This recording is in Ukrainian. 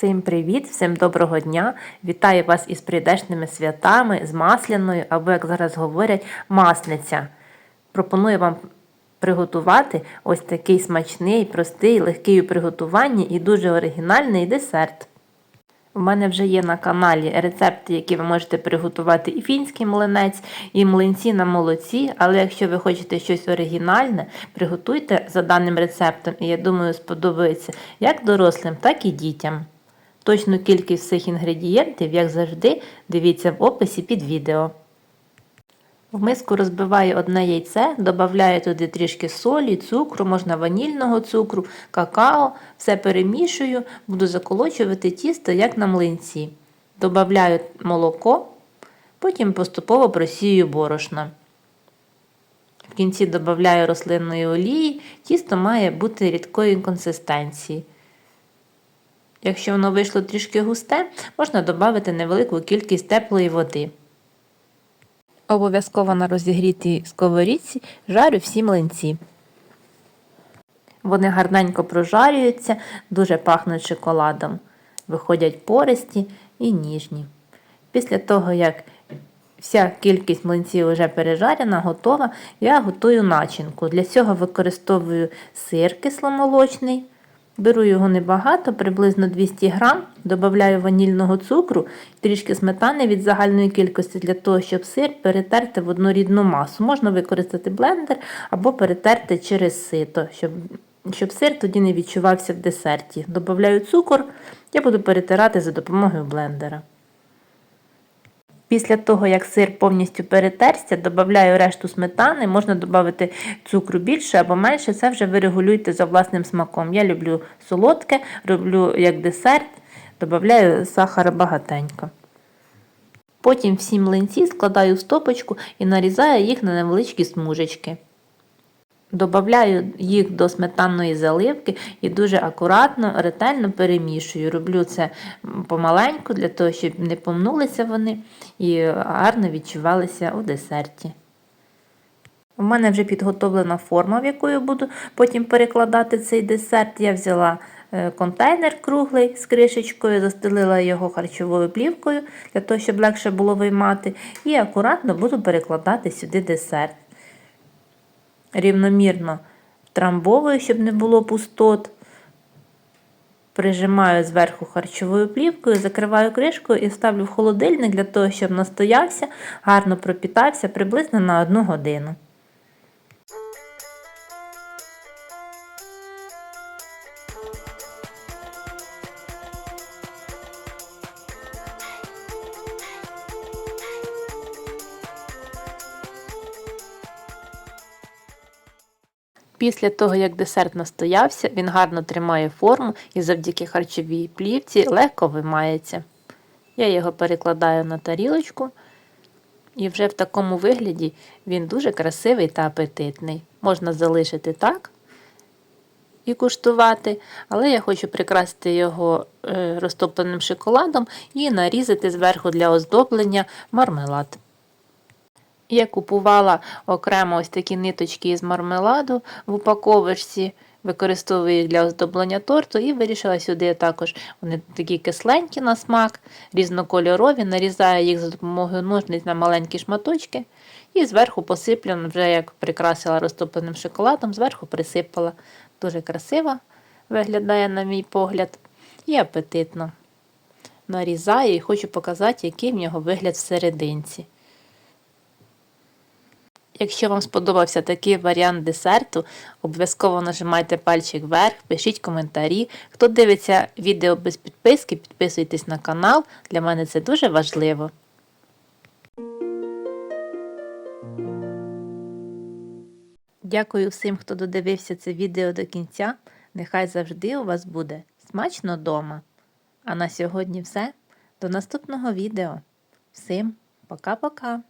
Всім привіт, всім доброго дня! Вітаю вас із прийдешними святами, з масляною, або, як зараз говорять, масниця. Пропоную вам приготувати ось такий смачний, простий, легкий у приготуванні і дуже оригінальний десерт. У мене вже є на каналі рецепти, які ви можете приготувати і фінський млинець, і млинці на молоці. Але якщо ви хочете щось оригінальне, приготуйте за даним рецептом, і я думаю, сподобається як дорослим, так і дітям. Точну кількість всіх інгредієнтів, як завжди, дивіться в описі під відео. В миску розбиваю одне яйце, додаю туди трішки солі, цукру, можна ванільного цукру, какао, все перемішую, буду заколочувати тісто, як на млинці. Добавляю молоко, потім поступово просію борошна. В кінці додаю рослинної олії, тісто має бути рідкої консистенції. Якщо воно вийшло трішки густе, можна додати невелику кількість теплої води. Обов'язково на розігрітій сковорідці жарю всі млинці. Вони гарненько прожарюються, дуже пахнуть шоколадом. Виходять пористі і ніжні. Після того, як вся кількість млинців вже пережарена, готова, я готую начинку. Для цього використовую сир кисломолочний. Беру його небагато, приблизно 200 грам, додаю ванільного цукру, трішки сметани від загальної кількості для того, щоб сир перетерти в однорідну масу. Можна використати блендер або перетерти через сито, щоб щоб сир тоді не відчувався в десерті. Додаю цукор, я буду перетирати за допомогою блендера. Після того, як сир повністю перетерся, додаю решту сметани, можна додати цукру більше або менше, це вже ви регулюєте за власним смаком. Я люблю солодке, роблю як десерт, додаю сахара багатенько. Потім всі млинці складаю в стопочку і нарізаю їх на невеличкі смужечки. Добавляю їх до сметанної заливки і дуже акуратно, ретельно перемішую. Роблю це помаленьку, для того, щоб не помнулися вони і гарно відчувалися у десерті. У мене вже підготовлена форма, в яку я буду потім перекладати цей десерт. Я взяла контейнер круглий з кришечкою, застелила його харчовою плівкою, для того, щоб легше було виймати, і акуратно буду перекладати сюди десерт рівномірно трамбовую, щоб не було пустот. Прижимаю зверху харчовою плівкою, закриваю кришкою і ставлю в холодильник для того, щоб настоявся, гарно пропітався приблизно на 1 годину. Після того, як десерт настоявся, він гарно тримає форму і завдяки харчовій плівці легко вимається. Я його перекладаю на тарілочку, і вже в такому вигляді він дуже красивий та апетитний. Можна залишити так і куштувати, але я хочу прикрасити його е, розтопленим шоколадом і нарізати зверху для оздоблення мармелад. Я купувала окремо ось такі ниточки із мармеладу в упаковочці, використовую їх для оздоблення торту і вирішила сюди також вони такі кисленькі на смак, різнокольорові, нарізаю їх за допомогою ножниць на маленькі шматочки. І зверху посиплю, вже як прикрасила розтопленим шоколадом, зверху присипала. Дуже красиво виглядає, на мій погляд, і апетитно. Нарізаю і хочу показати, який в нього вигляд всерединці. Якщо вам сподобався такий варіант десерту, обов'язково нажимайте пальчик вверх, пишіть коментарі. Хто дивиться відео без підписки, підписуйтесь на канал. Для мене це дуже важливо. Дякую всім, хто додивився це відео до кінця. Нехай завжди у вас буде смачно дома. А на сьогодні все. До наступного відео. Всім пока-пока!